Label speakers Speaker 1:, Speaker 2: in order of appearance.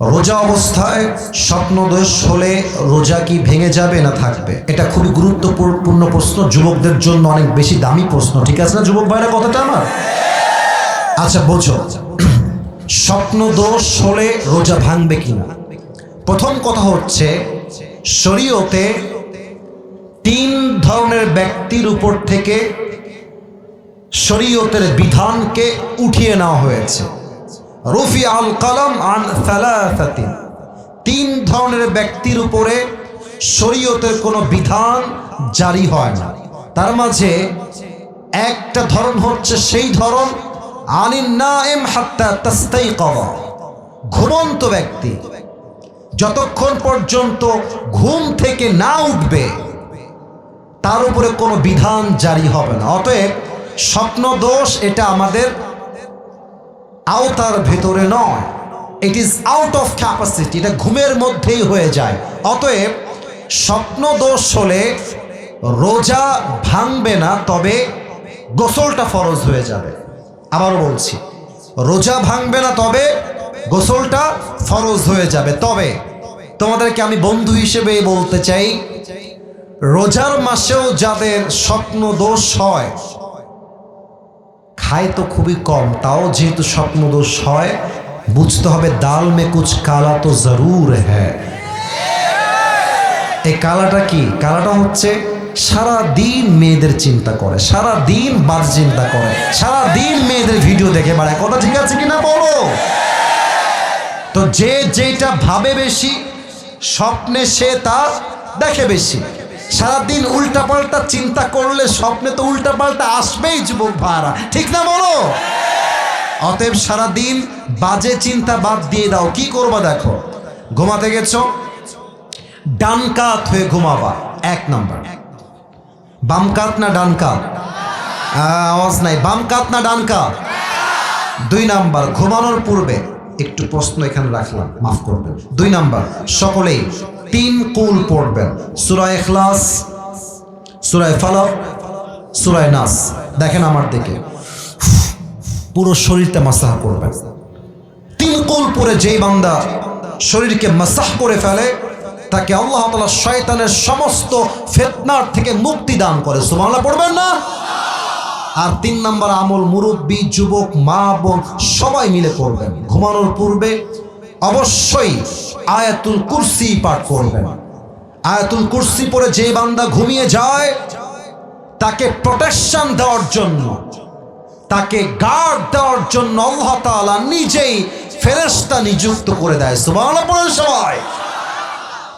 Speaker 1: রোজা অবস্থায় স্বপ্নদোষ হলে রোজা কি ভেঙে যাবে না থাকবে? এটা খুবই গুরুত্বপূর্ণ প্রশ্ন, যুবকদের জন্য অনেক বেশি দামি প্রশ্ন, ঠিক আছে না যুবক ভাইরা, কথাটা আমার? আচ্ছা বোঝো। স্বপ্নদোষ হলে রোজা ভাঙবে কিনা? প্রথম কথা হচ্ছে, শরীয়তে তিন ধরনের ব্যক্তির উপর থেকে শরীয়তের বিধানকে উঠিয়ে নেওয়া হয়েছে। রফি আল কালাম আন সালাসাতিন তিন ধরনের ব্যক্তির উপরে শরীয়তের কোনো বিধান জারি হয় না। তার মাঝে একটা ধরন হচ্ছে সেই ধরন, আনিন নাইম হাত্তা তাস্তাই ঘুমন্ত ব্যক্তি, যতক্ষণ পর্যন্ত ঘুম থেকে না উঠবে, তার উপরে কোনো বিধান জারি হবে না। অতএব স্বপ্ন দোষ এটা আমাদের আওতার ভেতরে নয়। It is out of capacity এটা ঘুমের মধ্যেই হয়ে যায়। অতএব স্বপ্ন দোষ হলে রোজা ভাঙবে না, তবে গোসলটা ফরজ হয়ে যাবে। আবারও বলছি, রোজা ভাঙবে না, তবে গোসলটা ফরজ হয়ে যাবে। তবে তোমাদেরকে আমি বন্ধু হিসেবে বলতে চাই, রোজার মাসেও যাদের স্বপ্ন দোষ হয় খায় তো খুবই কম, তাও যেহেতু স্বপ্নদোষ হয়, বুঝতে হবে দাল মে কুচ কালা তো জরুর হ্যাঁ এই কালাটা কি? কালাটা হচ্ছে সারা দিন মেয়েদের চিন্তা করে সারা দিন বাদ চিন্তা করে সারা দিন মেয়েদের ভিডিও দেখে বেড়ায়। কথা ঠিক আছে কিনা বলো? তো যে যেটা ভাবে বেশি, স্বপ্নে সে তা দেখে বেশি। সারাদিন উল্টাপাল্টা চিন্তা করলে স্বপ্নে তো উল্টাপাল্টা আসবেই যুবক ভাড়া ঠিক না বলো? অতএব সারাদিন বাজে চিন্তা বাদ দিয়ে দাও। কি করবা দেখো? ঘুমাতে গেছ? ডান কাত হয়ে ঘুমাবা। এক নম্বর। বাম কাত না ডান কাত? আওয়াজ নাই। বাম কাত না ডান কাত? দুই নাম্বার, ঘুমানোর পূর্বে একটু প্রশ্ন এখানে রাখলাম। মাফ করবেন। দুই নাম্বার, সকলেই তিন কুল পড়বেন। সুরায় এখলাস সুরায় ফালক সুরায় নাস। দেখেন আমার দিকে। পুরো শরীরটা মাসাহ করবেন। তিন কুল পরে যেই বান্দা শরীরকে মাসাহ করে ফেলে, তাকে আল্লাহ তালা শয়তানের সমস্ত ফেতনার থেকে মুক্তি দান করে। সুমাল্লাহ পড়বেন না? আর তিন নম্বর আমল মুরব্বী, যুবক, মা, বোন, সবাই মিলে করবেন। ঘুমানোর পূর্বে অবশ্যই আয়াতুল কুরসি পাঠ করবেন। আয়াতুল কুরসি পরে যে বান্দা ঘুমিয়ে যায়, তাকে প্রোটেকশন দেওয়ার জন্য, তাকে গার্ড দেওয়ার জন্য আল্লাহ তাআলা নিজেই ফেরেশতা নিযুক্ত করে দেয়। সুবহানাল্লাহ পড়েন সবাই।